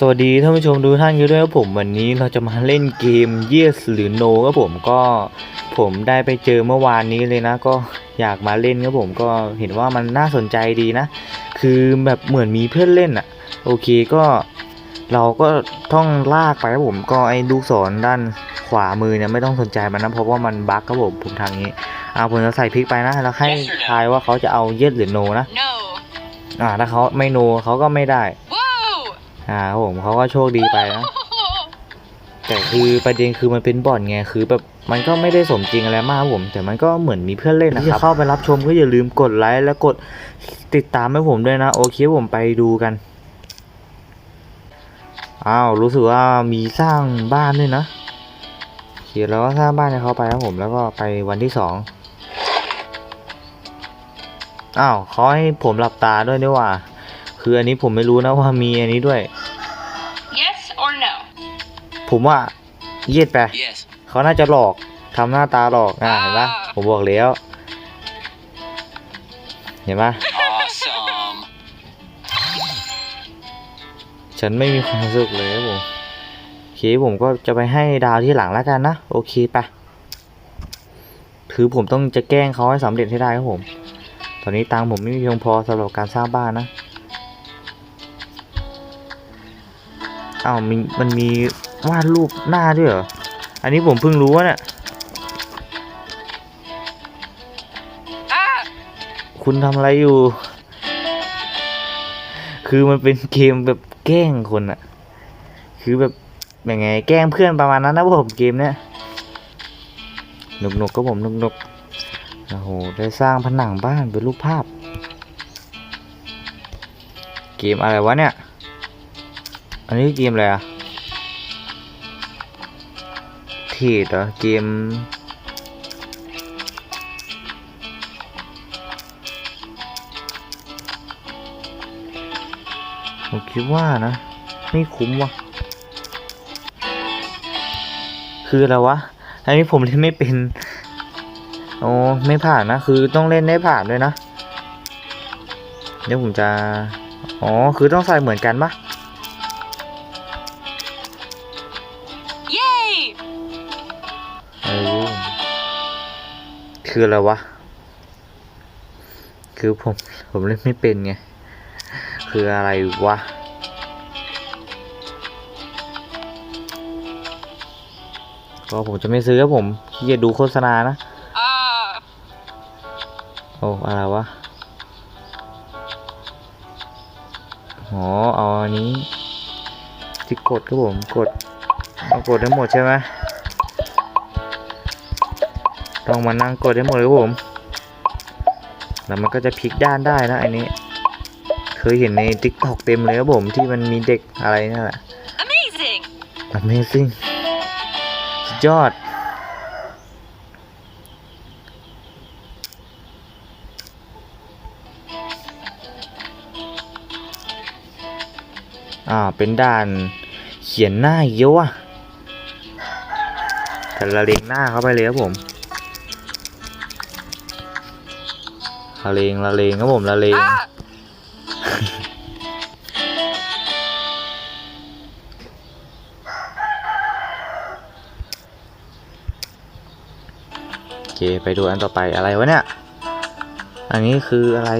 สวัสดีท่านผู้ชมทุกท่านกันด้วยครับผมวันนี้เราจะมาเล่นเกม Yes หรือ No ครับผมก็ผมได้ไปเจอเมื่อวานนี้เลยนะ ก็อยากมาเล่นครับผมก็เห็นว่ามันน่าสนใจดีนะ คือแบบเหมือนมีเพื่อนเล่นอะ่ะ โอเคก็เราก็ต้องลากไปครับผมก็ไอ้ลูกศรด้านขวามือเนี่ยไม่ต้องสนใจมันนะเพราะว่ามันบั๊กครับผมผมทางนี้อ่าผมจะใส่พริกไปนะแล้วให้ทายว่าเขาจะเอา Yes หรือ No นะ No. อ่าถ้าเขาไม่ No เขาก็ไม่ได้ Whoa. อ่าครับผมเขาก็โชคดีไปนะแต่คือประเด็นคือมันเป็นบ่อนไงคือแบบมันก็ไม่ได้สมจริงอะไรมากครับผม แต่มันก็เหมือนมีเพื่อนเล่นนะครับเข้าไปรับชมก็อย่าลืมกดไลค์และกดติดตามให้ผมด้วยนะ โอเคผมไปดูกันอ้าวรู้สึกว่ามีสร้างบ้านด้วยนะโอเคแล้วก็สร้างบ้านให้เขาไปครับผมแล้วก็ไปวันที่สองอ้าวเขาให้ผมหลับตาด้วยนี่หว่า คืออันนี้ผมไม่รู้นะว่ามีอันนี้ด้วย Yes or no? ผมว่าเย็ดไป Yes. เขาน่าจะหลอกทำหน้าตาหลอกอะเห็นปะอ่าผมบอกแล้ว เห็นปะ Awesome. ฉันไม่มีความสุขเลยครับผมโอเคผมก็จะไปให้ดาวที่หลังแล้วกันนะ โอเคปะคือผมต้องจะแกล้งเขาให้สำเร็จให้ได้ครับผม ตอนนี้ตังค์ผมไม่มีเพียงพอสำหรับการสร้างบ้านนะอ้าวมีมันมี วาดรูปหน้าด้วยเหรอ อันนี้ผมเพิ่งรู้ว่าเนี่ยคุณทำอะไรอยู่ คือมันเป็นเกมแบบแกล้งคนอะคือแบบยังไง แกล้งเพื่อนประมาณนั้นนะผมเกมเนี้ยหนุกๆก็ผมหนุกๆโอ้โห ได้สร้างผนังบ้านเป็นรูปภาพ เกมอะไรวะเนี่ย อันนี้เกมอะไรอะ เทดเหรอ เกม ผมคิดว่านะ ไม่คุ้มว่ะคืออะไรวะ อันนี้ผมเล่นไม่เป็น โอ้ไม่ผ่านนะ คือต้องเล่นได้ผ่านด้วยนะ เดี๋ยวผมจะ อ๋อ คือต้องใส่เหมือนกันปะ คืออะไรวะ คือผม ผมเล่นไม่เป็นไง คืออะไรวะ ก็ผมจะไม่ซื้อครับผมขี้เกียจดูโฆษณานะ Ah. โอ้ อะไรวะ อ๋อ เอาอันนี้ที่กดครับผม กดเอากดได้หมดใช่ไหม ต้องมานั่งกดได้หมดเลยครับผมแล้วมันก็จะพลิกด้านได้นะอันนี้ เคยเห็นใน t ิ k t o k เต็มเลยครับผมที่มันมีเด็กอะไรนั่นแหละ Amazing. Amazing สุดยอด อ่า เป็นด่านเขียนหน้าเยอะอะแต่ละเลงหน้าเข้าไปเลยครับผม ละเลงละเลงครับผมละเลง Ah. โอเคไปดูอันต่อไปอะไรวะเนี่ย อันนี้คืออะไร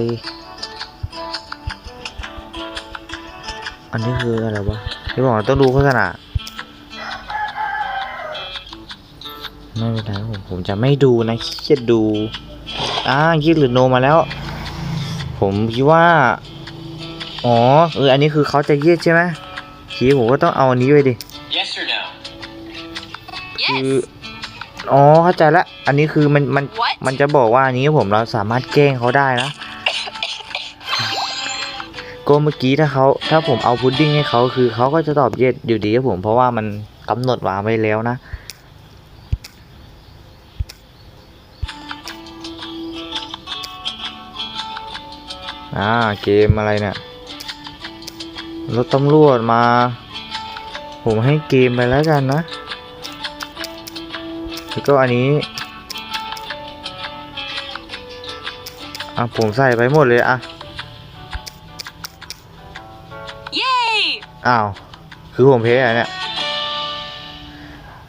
อันนี้คืออะไรวะที่บอกว่าต้องดูโฆษณาไม่เป็นไรครับผมผมจะไม่ดูนะขี้เกียจดู อ่ายิดหรือโนมาแล้ว ผมคิดว่า อ๋อ เออ อันนี้คือเขาจะยืดใช่ไหมคีผมก็ต้องเอาอันนี้ไปดิ Yes or no? คือ Yes. อ๋อ เข้าใจละ อันนี้คือมันมัน What? มันจะบอกว่าอันนี้ผมเราสามารถแกล้งเขาได้นะ ก็เมื่อกี้ถ้าเขาถ้าผมเอาพุดดิ้งให้เขาคือเขาก็จะตอบเย็ดอยู่ดีครับผม เพราะว่ามันกำหนดวางไว้แล้วนะ อ่าเกมอะไรเนี่ยรถตำรวจมา ผมให้เกมไปแล้วกันนะ แล้วก็อันนี้อะผมใส่ไปหมดเลยอะ Yay. อ้าว คือผมเพย์อะเนี่ย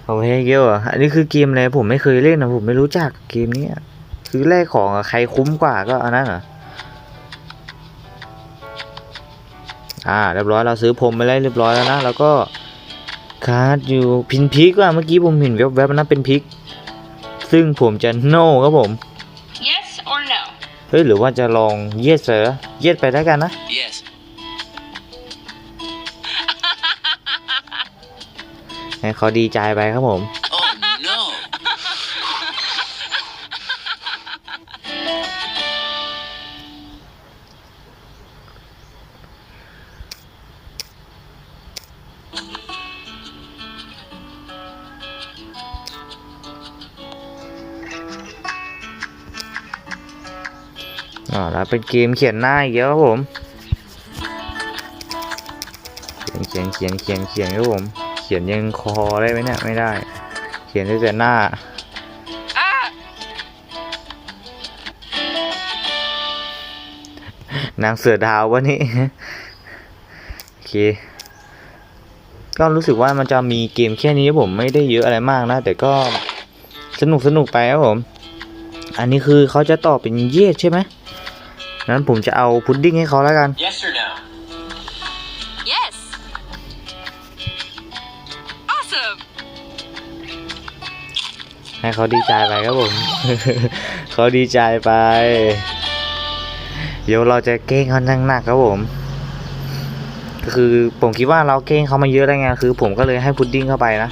ผมเพย์เกลอะอันนี้คือเกมอะไรผมไม่เคยเล่นนะผมไม่รู้จักเกมนี้อะคือแลกของอะใครคุ้มกว่าก็อันนั้นเหรอ อ่าเรียบร้อยเราซื้อพรมไปแล้วเรียบร้อยแล้วนะแล้วก็คาร์ดอยู่พินพิกว่าเมื่อกี้ผมเห็นแวบๆนะเป็นพิก ซึ่งผมจะโน่ครับผม Yes or no? เฮ้ยหรือว่าจะลองเยสเสือเยสไปแล้วกันนะ Yes. ให้เขาดีใจไปครับผม อ่าแล้วเป็นเกมเขียนหน้าอีกแล้วครับผม เขียนเขียนเขียนเขียนเขียนครับผม เขียนยังคอได้ไหมเนี่ยไม่ได้ เขียนได้แต่หน้า Ah! นางเสือดาววะนี่โอเคก็รู้สึกว่ามันจะมีเกมแค่นี้ครับผมไม่ได้เยอะอะไรมากนะ แต่ก็สนุกสนุกไปครับผม อันนี้คือเขาจะตอบเป็นเยสใช่ไหม นั้นผมจะเอาพุดดิ้งให้เขาแล้วกัน Yes or no? Yes. Awesome. ให้เขาดีใจไปครับผม เขาดีใจไป เดี๋ยวเราจะเก้งเขาหนักๆครับผมก็คือผมคิดว่าเราเก้งเขามาเยอะแล้วไงคือ ผมก็เลยให้พุดดิ้งเข้าไปนะ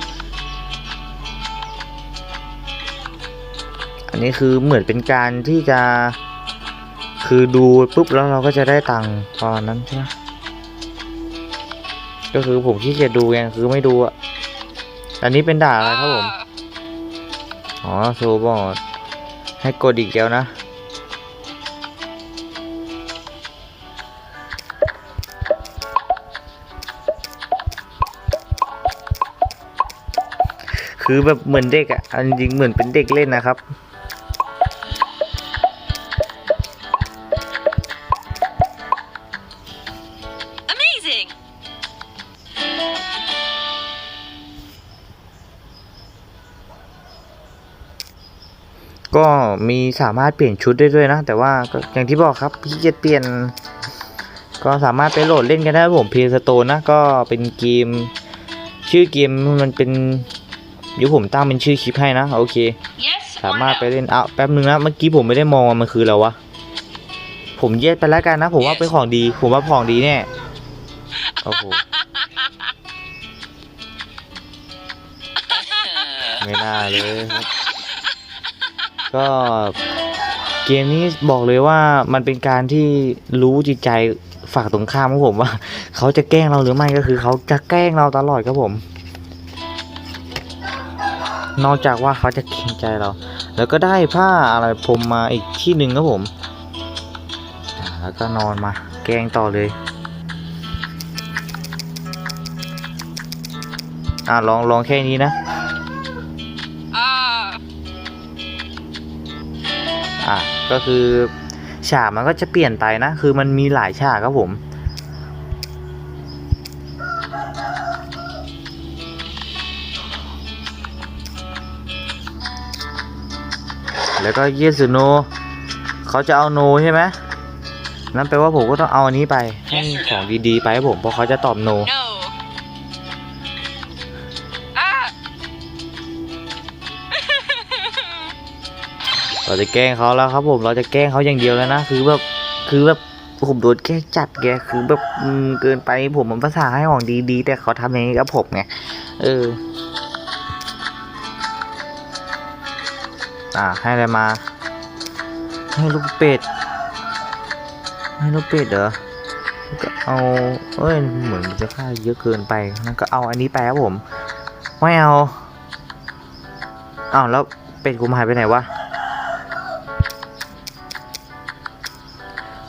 อันนี้คือเหมือนเป็นการที่จะ คือดูปุ๊บแล้วเราก็จะได้ตังค์ตอนนั้นใช่ไหมก็คือผมขี้เกียจดูไงคือไม่ดูอะอันนี้เป็นด่าอะไรครับผมอ๋อโซบอดให้กดอีกแล้วนะคือแบบเหมือนเด็กอะเอาจริงเหมือนเป็นเด็กเล่นนะครับ ก็มีสามารถเปลี่ยนชุดได้ด้วยนะ แต่ว่าก็อย่างที่บอกครับพี่จะเปลี่ยน ก็สามารถไปโหลดเล่นกันได้ครับผม PS Store นะก็เป็นเกม ชื่อเกมมันเป็นเดี๋ยวผมตั้งเป็นชื่อคลิปให้นะโอเค Yes สา or มารถ no? ไปเล่นเอาแป๊บนึงนะเมื่อกี้ผมไม่ได้มองว่ามันคืออะไรวะผมเย็ดไปแล้วกันนะ ผมว่าเป็นของดี ผมว่าของดีแน่โอ้โหไม่น่าเลยครับ ก็เกมนี้บอกเลยว่ามันเป็นการที่รู้จิตใจฝากตรงข้ามของผมว่า เขาจะแกล้งเราหรือไม่ก็คือเขาจะแกล้งเราตลอดครับผม นอกจากว่าเขาจะเกรงใจเรา แล้วก็ได้ผ้าอะไรพรมมาอีกที่หนึ่งครับผมแล้วก็นอนมา แกล้งต่อเลยอ่าลองลองแค่นี้นะ ก็คือฉากมันก็จะเปลี่ยนไปนะ คือมันมีหลายฉากครับผม แล้วก็เยสโนเขาจะเอาโนใช่ไหมนั่นแปลว่าผมก็ต้องเอาอันนี้ไปให้ของดีๆไปให้ผมเพราะเขาจะตอบโน no. เราจะแกล้งเขาแล้วครับผมเราจะแกล้งเขาอย่างเดียวแล้วนะคือแบบคือแบบผมโดนแกล้งจัดแกคือแบบเกินไปผมมันภาษาให้ของดีๆ แต่เขาทำอย่างนี้กับผมไงเออ อ่าให้อะไรมา ให้ลูกเป็ด ให้ลูกเป็ดเหรอก็เอาเอ้ยเหมือนมันจะค่าเยอะเกินไปนั่นก็เอาอันนี้ไปครับผม ไม่เอาอ้าวแล้วเป็ดกูหายไปไหนวะ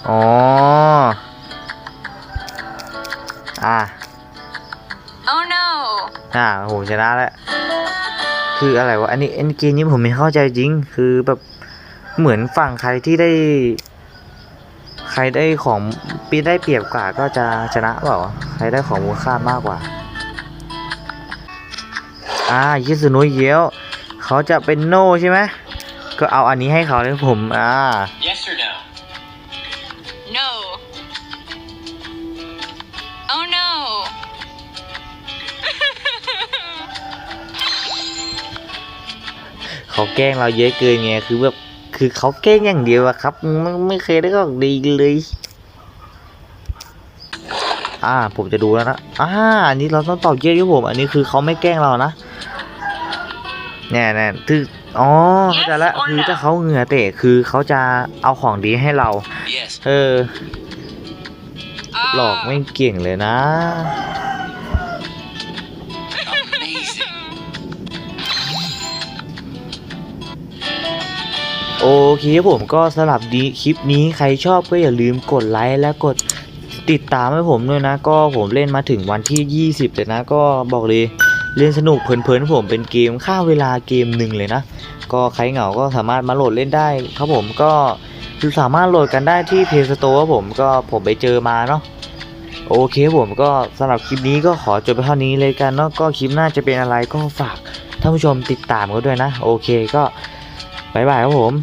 อ๋อ อ่า Oh no. อ่าผมชนะแล้ว คืออะไรวะ อันนี้อันเกมนี้ผมไม่เข้าใจจริง คือแบบเหมือนฝั่งใครที่ได้ ใครได้ของปีได้เปรียบกว่าก็จะชนะเปล่าวะใครได้ของมูลค่ามากกว่า อ่ายิสโนเยลเขาจะเป็นโนใช่ไหมก็เอาอันนี้ให้เขาเลยครับผม อ่า เขาแกล้งเราเยอะเกินไงคือแบบคือเขาแกล้งอย่างเดียวอะครับไม่ไม่เคยได้ก็ดีเลย อ่า ผมจะดูแล้วนะอ่าอันนี้เราต้องตอบเยอะครับผมอันนี้คือเขาไม่แกล้งเรานะแน่แน่คืออ๋อเข้าใจละคือถ้าเขาเหงื่อเตะคือเขาจะเอาของดีให้เรา Yes. เออ Ah. หลอกไม่เก่งเลยนะ โอเคผมก็สำหรับดีคลิปนี้ใครชอบก็อย่าลืมกดไลค์และกดติดตามให้ผมด้วยนะ ก็ผมเล่นมาถึงวันที่ 20เลยนะก็บอกเลยเล่นสนุกเพลินๆผมเป็นเกมฆ่าเวลาเกมหนึ่งเลยนะ ก็ใครเหงาก็สามารถมาโหลดเล่นได้ครับผมก็สามารถโหลดกันได้ที่ Play Store ผมก็ผมไปเจอมาเนาะโอเคผมก็สำหรับคลิปนี้ก็ขอจบไปเท่านี้เลยกันเนาะก็คลิปหน้าจะเป็นอะไรก็ฝากท่านผู้ชมติดตามกันด้วยนะ โอเคก็ บายบายครับผม